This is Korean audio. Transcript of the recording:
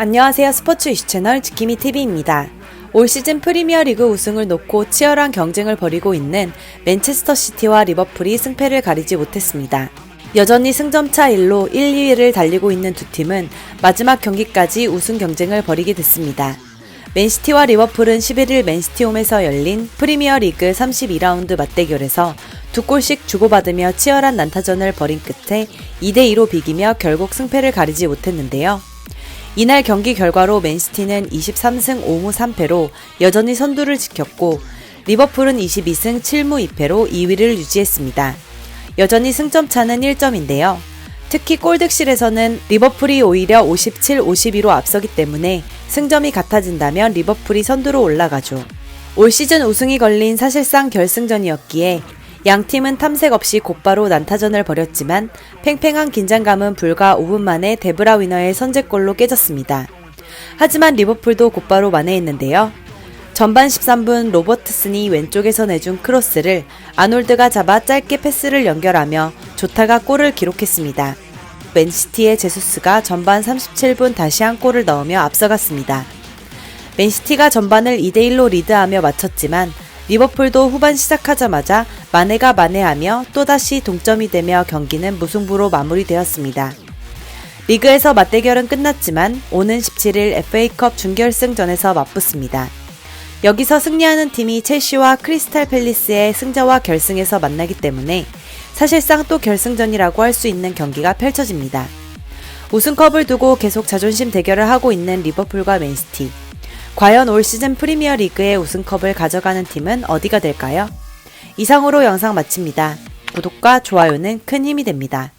안녕하세요. 스포츠 이슈 채널 지키미 TV입니다. 올 시즌 프리미어 리그 우승을 놓고 치열한 경쟁을 벌이고 있는 맨체스터 시티와 리버풀이 승패를 가리지 못했습니다. 여전히 승점차 1로 1, 2위를 달리고 있는 두 팀은 마지막 경기까지 우승 경쟁을 벌이게 됐습니다. 맨시티와 리버풀은 11일 맨시티 홈에서 열린 프리미어 리그 32라운드 맞대결에서 두 골씩 주고받으며 치열한 난타전을 벌인 끝에 2대2로 비기며 결국 승패를 가리지 못했는데요. 이날 경기 결과로 맨시티는 23승 5무 3패로 여전히 선두를 지켰고 리버풀은 22승 7무 2패로 2위를 유지했습니다. 여전히 승점 차는 1점인데요. 특히 골득실에서는 리버풀이 오히려 57, 52로 앞서기 때문에 승점이 같아진다면 리버풀이 선두로 올라가죠. 올 시즌 우승이 걸린 사실상 결승전이었기에 양 팀은 탐색 없이 곧바로 난타전을 벌였지만 팽팽한 긴장감은 불과 5분 만에 데브라 위너의 선제골로 깨졌습니다. 하지만 리버풀도 곧바로 만회했는데요. 전반 13분 로버트슨이 왼쪽에서 내준 크로스를 아놀드가 잡아 짧게 패스를 연결하며 조타가 골을 기록했습니다. 맨시티의 제수스가 전반 37분 다시 한 골을 넣으며 앞서갔습니다. 맨시티가 전반을 2대1로 리드하며 마쳤지만 리버풀도 후반 시작하자마자 마네가 만회하며 또다시 동점이 되며 경기는 무승부로 마무리되었습니다. 리그에서 맞대결은 끝났지만 오는 17일 FA컵 준결승전에서 맞붙습니다. 여기서 승리하는 팀이 첼시와 크리스탈 팰리스의 승자와 결승에서 만나기 때문에 사실상 또 결승전이라고 할 수 있는 경기가 펼쳐집니다. 우승컵을 두고 계속 자존심 대결을 하고 있는 리버풀과 맨시티. 과연 올 시즌 프리미어 리그의 우승컵을 가져가는 팀은 어디가 될까요? 이상으로 영상 마칩니다. 구독과 좋아요는 큰 힘이 됩니다.